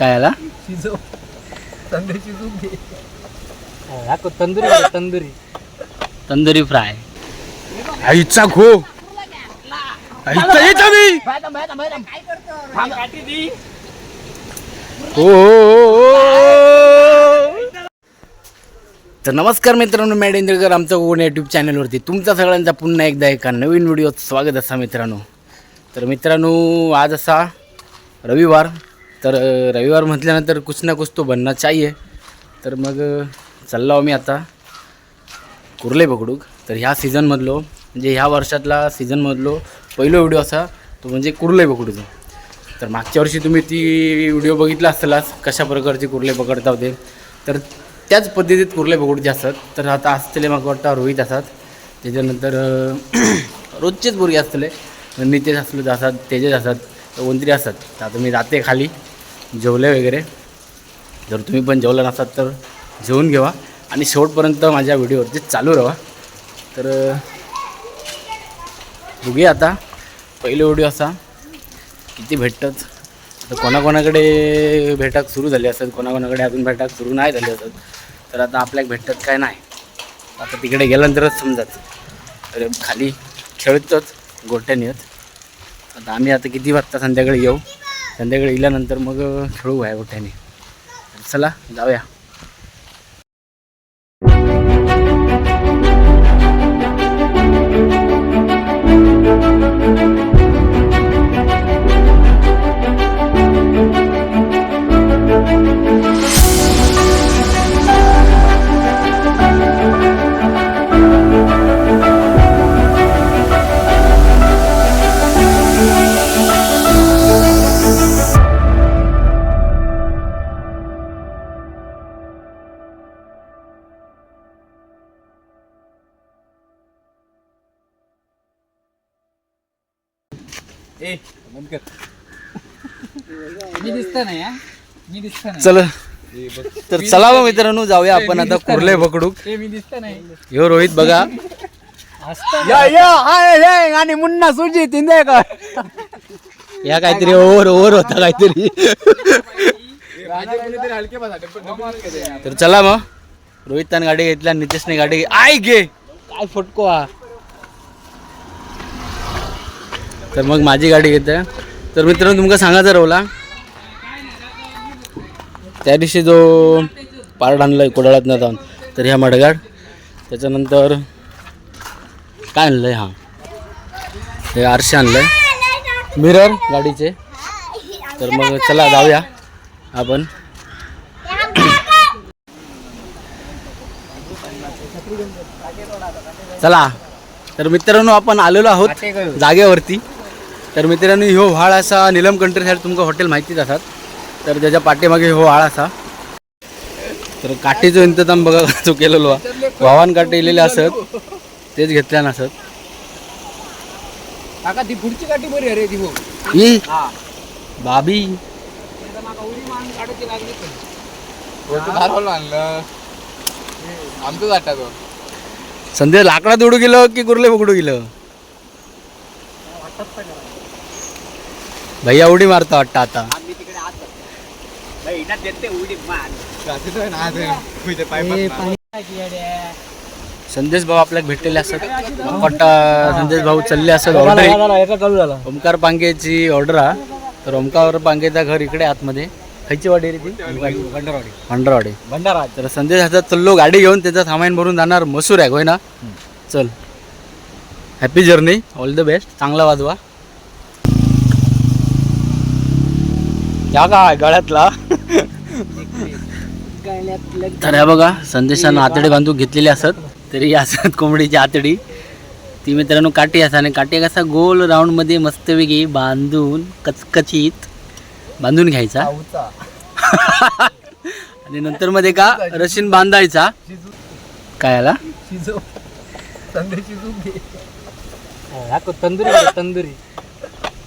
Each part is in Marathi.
काय आला शिजव. तंदूरी शिजवून घे. दाखव तंदुरी तंदुरी. तंदुरी फ्राय. आईचा खो आईचा येता मी. हो, हो, हो, हो. तर नमस्कार मित्रांनो मॅड इंद्रकर आमचं ओन यूट्यूब चॅनलवरती तुमचा सगळ्यांचा पुन्हा एकदा एका नवीन व्हिडिओत स्वागत असा मित्रांनो. तर मित्रांनो आज असा रविवार तर रविवार म्हटल्यानंतर कुछ ना कुछ तो बनना चाहिए. तर मग चाललो आम्ही आता कुर्ले पकडूक. तर ह्या सीझनमधलो म्हणजे ह्या वर्षातला सीझनमधलो पहिलो व्हिडिओ असा तो म्हणजे कुर्ले पकडूचा. तर मागच्या वर्षी तुम्ही ती व्हिडिओ बघितला असलाच कशा प्रकारचे कुर्ले पकडता होते. तर त्याच पद्धतीत कुर्ले पकडूचे असतात. तर आता असतले मग वाटतं रोहित असतात. त्याच्यानंतर रोजचेच भुरगे असतले. नितेश असले असतात तेजेस असतात तर कोणतरी असतात. तर आता मी जाते खाली. जेवले वगैरे. जर तुम्ही पण जेवला नसाल तर जेवून घेवा. आणि शेवटपर्यंत माझ्या व्हिडिओवरती चालू राहा. तर बघूया आता. पहिले व्हिडिओ असा किती भेटतात. तर कोणाकोणाकडे भेटाक सुरू झाली असतात कोणाकोणाकडे अजून भेटाक सुरू नाही झाली असतात तर आता आपल्याक भेटतात काय नाही. आता तिकडे गेल्यानंतरच समजाच तर खाली खेळतोच गोट्याने येत. आता आम्ही आता किती वाजता संध्याकाळी येऊ? संध्याकाळी इल्यानंतर मग खेळू आहे चला जाऊया. ए बंद कर. मी दिसत नाही हा? मी दिसत नाही. चल. तर चला मग मित्रांनो जाऊया आपण आता कुर्ले पकडू ए मी दिसत नाही. ह्यो रोहित बघा. या या हाय हाय आणि मुन्ना सुजी तिंदेकर या काहीतरी ओव्हर ओव्हर होता काहीतरी. तर चला मग. रोहिताने गाडी घेतल्या नितेशने गाडी घे आय घे काय फटको हा? तर मग माझी गाडी घेते तर मित्रांनो तुमका सांगायचं रवला त्या दिवशी जो पार्ट आणला आहे न जाऊन तर ह्या मडगाड त्याच्यानंतर काय आणलंय हा? हे आरशे आणलंय. मिरर गाडीचे. तर मग चला जाऊया आपण. चला. तर मित्रांनो आपण आलेलो आहोत जागेवरती. तर मित्रांनो ह्यो व्हाळ असा निलम कंट्री साईड तुमका हॉटेल माहितीच असतात तर त्याच्या पाठीमागे हो व्हाळ असा. तर काठीचो इंतजाम बघा जो केलेलो हा. भावान काटे इलेले असत तेच घेतल्या नसत. काका ती पुढची गाठी बरी अरे ती भाऊ ही? बाबी. आणलं आमचं जाटा तो संध्या लाकडात उडू गेलं की कुर्ले पकडू गेलं? भैया उडी मारतो वाटतं आता. संदेश भाऊ आपल्याला भेटलेले असतात पट्टा संदेश भाऊ चालले असतात ऑर्डर ओमकार पांगेची ऑर्डर हा. तर ओमकार पांगेचा घर इकडे आतमध्ये. खायची वाडी रे ती? भंडारवाडी. भांडरवाडी. भंडारा. तर संदेश हातात चाललो गाडी घेऊन त्याचा सामान भरून जाणार. मसूर आहे होय ना? चल. Happy journey all the best चांगला वाजवा. या काय गळ्यातला? तर ह्या बघा संदेशानं आतडे बांधून घेतलेली असत तरी असत कोंबडीची आतडी. ती मित्रांनो काठी असा आणि काठी कसा गोल राऊंडमध्ये मस्तपैकी बांधून कचकचीत बांधून घ्यायचा. आणि नंतर मध्ये का रशीन बांधायचा. काय आला? तंदूरी तंदुरी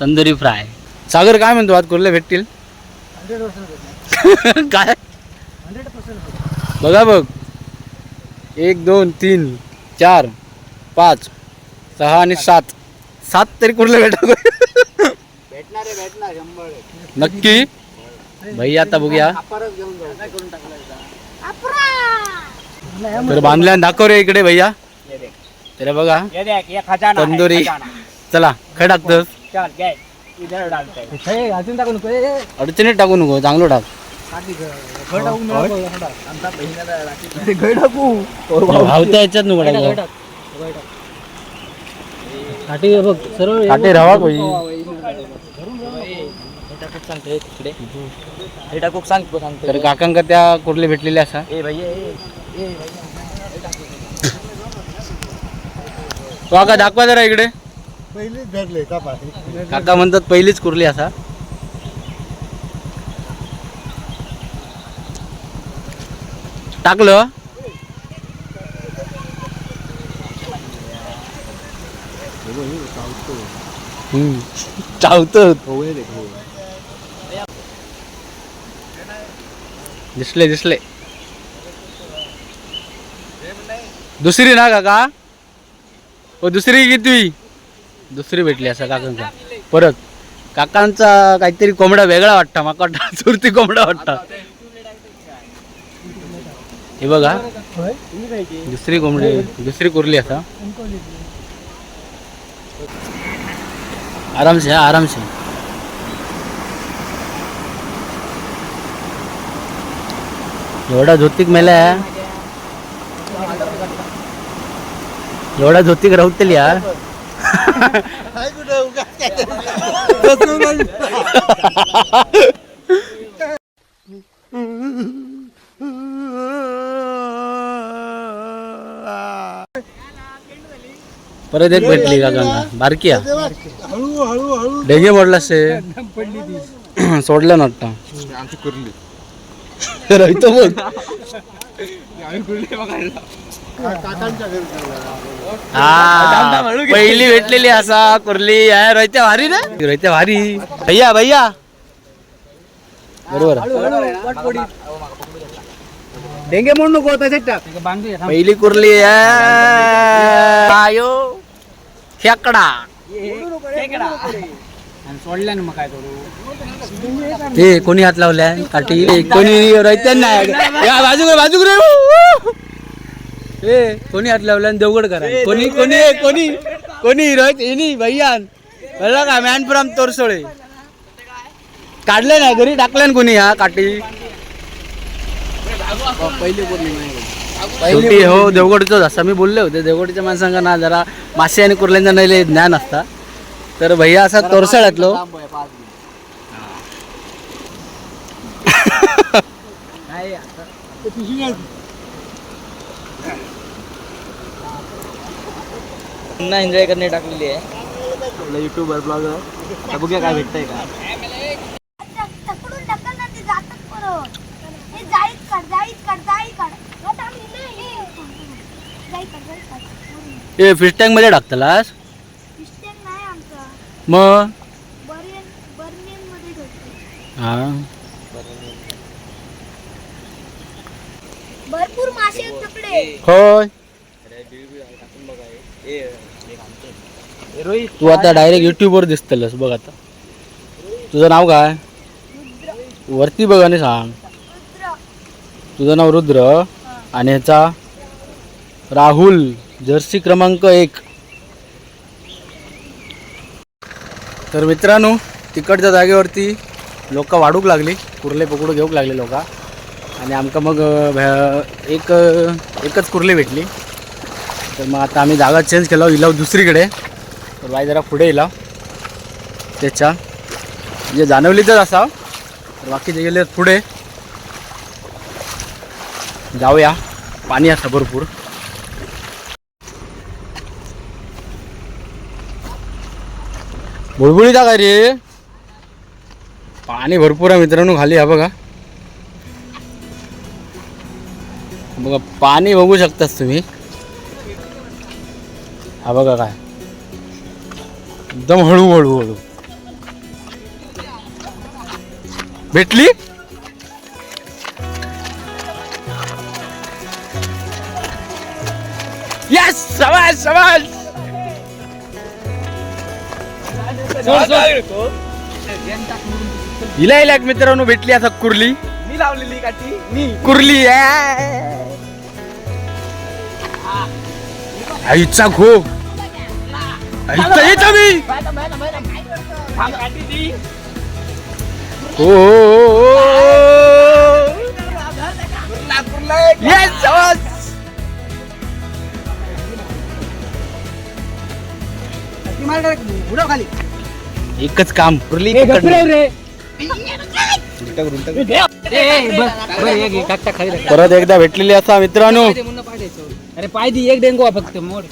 तंदुरी. फ्राय. सागर काय म्हणतो? आज कुर्ले भेटतील? काय? बघा बघ. एक दोन तीन चार पाच सहा आणि सात. सात तरी कुर्ले भेटा भेटणार आहे भेटणार शंभर नक्की? भैया आता बघूया. तर बांधल्या दाखव रे इकडे भैया. तर बघा. ये देख ये खजाना तंदुरी. चला गए इधर डालते हैं हे, अजून टाकू नको अडचणीत टाकू नको चांगलं टाक. घड टाकून नको, घड टाक. भावत्या याच्यात नको घड टाक, टाकू. घड टाक, घड टाक. काठी हे बघ सरळ हे काटे बघ. रवा कोई हे टाकूक सांगतो हे तिकडे. हे टाकूक सांगतो सांगतो तर काकांका त्या कुर्ले भेटलेले असा? ए भाई ए, ए, ए, काका दाखवा जरा इकडे. धरले का काका म्हणतात पहिलीच कुर्ली असा. टाकलं. हम्म. दिसले दिसले. दुसरी ना काका. हो दुसरी किती? दुसरी भेटली असं काकांचा. परत. काकांचा काहीतरी कोंबडा वेगळा वाटता माका वाटतं चुरती कोंबडा वाटता. हे बघा. दुसरी कोंबडी दुसरी कुर्ली असा आरामसे हा आरामसे एवढा झोतीक मेला एवढा झोतीक राहतली यार परत एक भेटली बारकी हळू हळू हळू डेगे मोडला से. सोडलं नट्टा आमची कुर्ली राहतो जाऊया. हा पहिली भेटलेली असा कुर्ली आहे रयत्या भारी ना? रयत्या भारी भैया भैया. बरोबर. डेंगे म्हणून नको. पहिली कुर्ली आहे. आयो. खेकडा. आणि सोडल्या ना मग काय करू? ते कोणी हात लावल्या? काठी कोणी रयत्यान नाही. या बाजू बाजू रे ए कोणी हात लावल्या आणि देवगड करा. कोणी कोणी ए, कोणी कोणी रयत येणी भैयान कळलं का मॅनपुराम तोरसोळे. काढले नाही घरी टाकले कोणी हा काठी? शेवटी हो देवगडचंच असं मी बोलले होते. देवगडच्या माणसांना ना जरा मासे आणि कुर्ल्यांचा नाही ज्ञान असता. तर भैया असा तोरसाळ्यातलो पुन्हा एन्जॉय करणे टाकलेली आहे. आपला युट्यूबर ब्लॉगर आता बघूया काय भेटतंय का? हे ए फिश टँकमध्ये टाकतलास? क्रिश्चियन नाही आमचा. मग? हा. भरपूर मासे आहेत तकडे. होय. तू आता डायरेक्ट युट्यूबवर दिसतलस बघ आता. तुझं नाव काय? वरती बघ आणि सांग. तुझं नाव रुद्र आणि ह्याचा राहुल जर्सी क्रमांक एक. तर मित्रांनो तिकडच्या जागेवरती लोक वाढूक लागली कुर्ले पकडू घेऊक लागले लोक. आणि आमका मग एक एकच कुर्ली भेटली. तर मग आता आम्ही जागा चेंज केला इलाव दुसरीकडे. तर बाई जरा पुढे येला. त्याच्या. म्हणजे जाणवलीतच असा. तर बाकीचे गेले पुढे. जाऊया. पाणी असं भरपूर. बुळबुळीचा काय रे? पाणी भरपूर आहे मित्रांनो खाली हा बघा. बघा पाणी बघू शकतास तुम्ही. हा बघा काय. एकदम हळू हळू. हळू भेटली यस समाज समाज हिला हिला मित्रांनो भेटली असा कुर्ली. मी लावलेली काठी. मी. कुर्ली आईचा खो आईचा येता मी काठी ती हो, हो, हो, हो. एकच काम कुर्ली. परत एकदा भेटलेली असा मित्रांनो. अरे पाय दी एक डेंगू फक्त मोड.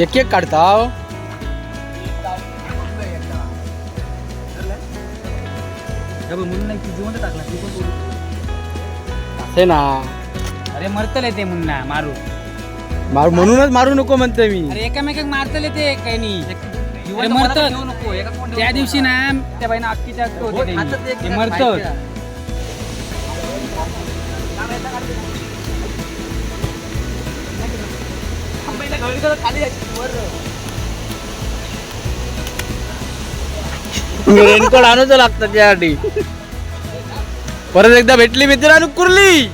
एक एक काढता हो. मुन्ना जिवंत टाकला ती पण बोलू. असे ना. अरे मरतले ते मुन्ना मारू. मार म्हणूनच मारू नको म्हणतोय मी. अरे एकामेकाक मारतले ते काही नाही. मरत त्या दिवशी ना त्या बाईनं अक्कीच्या. ते. मरत रेनकोट आणूच लागतं त्यासाठी. परत एकदा भेटली मित्रांनो कुर्ली.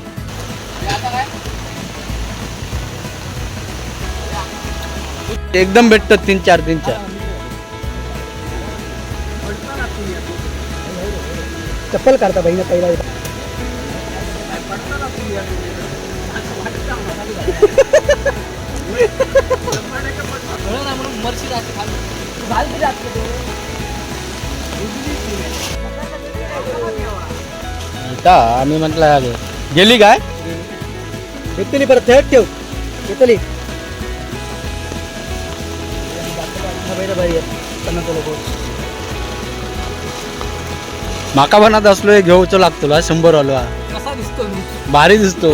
एकदम भेटतात तीन चार तीन चार. चप्पल काढता बाईनं पहिला. आता आम्ही म्हटलं गेली काय? येतली परत थेट ठेव. येतली माका पण आता असलो घेऊचो लागतो हा, शंभर वालो हा. कसा दिसतो भारी दिसतो.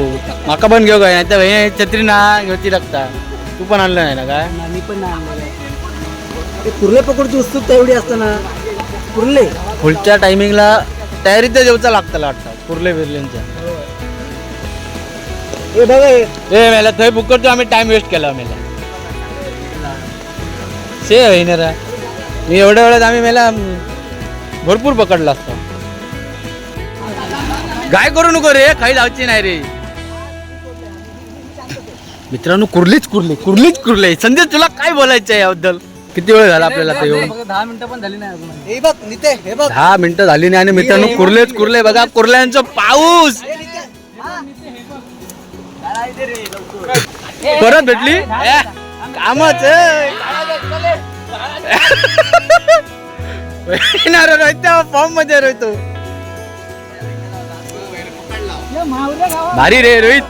माका पण घेऊ काय? नाही तर हे छत्री ना घेऊची लागता तू पण आणलं नाही ना काय? मी पण नाही कुर्ले पकडची उत्सुकता एवढी असताना कुर्ले. पुढच्या टायमिंगला तयारीत जेवचा लागतं वाटतं कुर्ले बिर्लेंच्या. हे बघ हे. ए मेला थंय बुकरतो आम्ही टाइम वेस्ट केला मेला. से होईना रा मी एवढ्या वेळात आम्ही मेला भरपूर पकडला असतो. काय करू नको रे काही जायची नाही रे. मित्रांनो कुर्लीच कुर्ली कुर्लीच कुर्ली. संजय तुला काय बोलायचं आहे याबद्दल? किती वेळ झाला आपल्याला ते येऊन? बघ, दहा मिनिटं पण झाली नाही अजून. हे बघ निते हे बघ. दहा मिनिटं झाली नाही आणि मित्रांनो कुर्लेच कुर्ले बघा कुर्ल्यांचा पाऊस. परत भेटली? कामच फॉर्ममध्ये रोहितो भारी रे रोहित.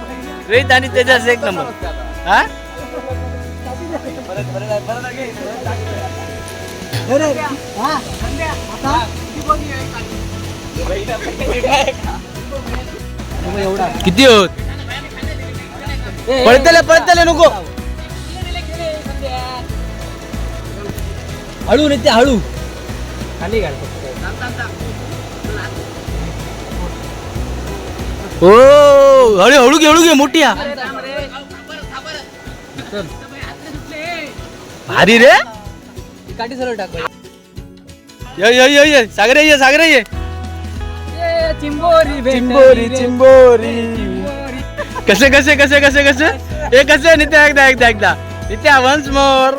रोहित आणि त्याच्याच एक नंबर. हा? किती होत? पळतले पळतले नको. हळू रे ते हळू. खाली घाल हो हळू हळू घे हळू घे मोठी हा भारी रे. काठी सरळ टाक ये ये ये ये. सागरे ये सागरे ये. चिंबोरी चिंबोरी चिंबोरी. कसे कसे कसे कसे कसे? हे कसे? नित्या एकदा एकदा एकदा. नित्या वन्स मोर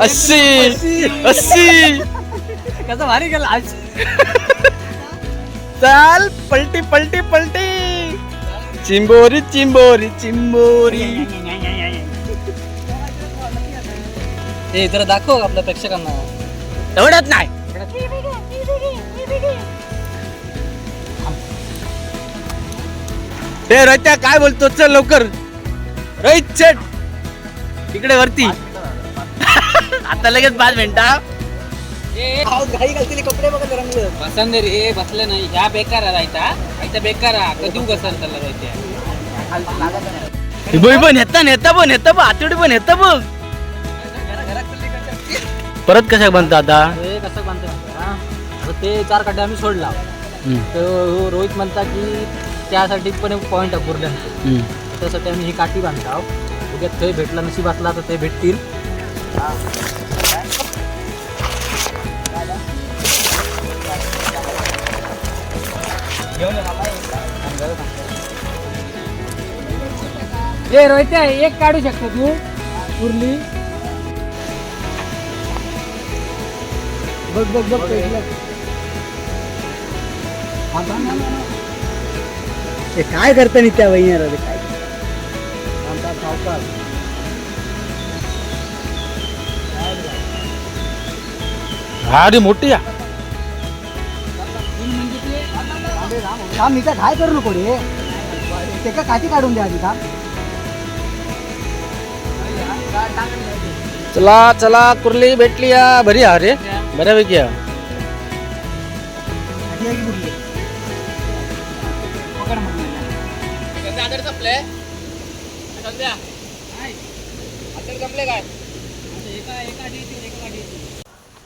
अस्सी अस्सी. कसं भारी गेला चाल पलटी पलटी पलटी. चिंबोरी चिंबोरी चिंबोरी ते जरा दाखव आपल्या प्रेक्षकांना. एवढ्यात नाही. ते रत्या काय बोलतो? चल लवकर. रोहित शेट तिकडे वरती. आता लगेच पाच मिनिटा घाई घालतील कपडे बघा रंगलं बसन रे बसले नाही ह्या बेकार राहता इथं बेकार कधी बसन त्याला बोई पण नेता नेता पण बघ आतडी पण नेता बघ परत कशा बनतं आता हे कसं? आता ते चार काटे आम्ही सोडला तर रोहित म्हणता की त्यासाठी पण एक पॉईंट हम्म. त्यासाठी आम्ही ही काठी बांधता उद्या थंय भेटला नशीब असला तर ते भेटतील ए रोहित एक काढू शकतो तू उरली बघ बघ बघ. हा. ते काय करता नाही त्या वहिनीला काय बांधा, सावकाश. अरे मोठी आहे थांब मी काय करू नको रे. ते का काठी काढून द्या आधी थांब. चला चला कुर्ली भेटली या. बरी हा रे. बऱ्यापैकी या पकड.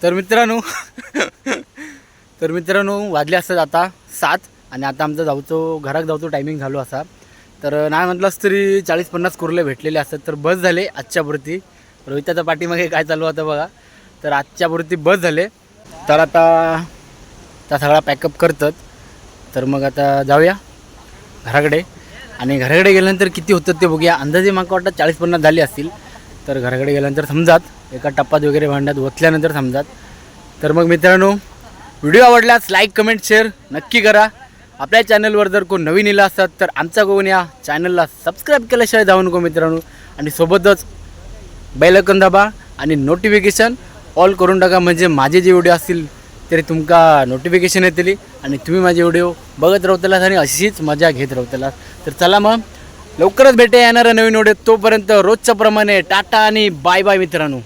तर मित्रांनो तर मित्रांनो वाजले असतात आता सात. आणि आता आमचा जाऊचो घरात जाऊचो टायमिंग झालो असा. तर नाही म्हटलंच तरी चाळीस पन्नास कुर्ले भेटलेले असतात. तर बस झाले आजच्यापुरती रोहिताच्या पाठीमागे काय चालू होतं बघा. तर आजच्यापुरती बस झाले. तर आता त्या सगळा पॅकअप करतात. तर मग आता जाऊया घराकडे. आणि घराकडे गेल्यानंतर किती होतं ते बघूया. अंदाजे मागं वाटतं चाळीस पन्नास झाली असतील. तर घराकडे गेल्यानंतर समजात. एका टप्पात वगैरे भांड्यात ओतल्यानंतर समजात. तर मग मित्रांनो व्हिडिओ आवडल्यास लाईक कमेंट शेअर नक्की करा. आपल्या चॅनलवर जर कोण नवीन इला असतात तर आमचा कोण या चॅनलला सबस्क्राईब केल्याशिवाय जाऊ नको मित्रांनो. आणि सोबतच बेलकन दाबा आणि नोटिफिकेशन ऑल करून टाका. म्हणजे माझे जे व्हिडिओ असतील तरी तुमका नोटिफिकेशन येतली. आणि तुम्ही माझे व्हिडिओ बघत राहतलास आणि अशीच मजा घेत राहतलास तर चला मग लवकरच भेटे येणारा नवीन व्हिडिओ तोपर्यंत रोजच्या प्रमाणे टाटा आणि बाय बाय मित्रांनो.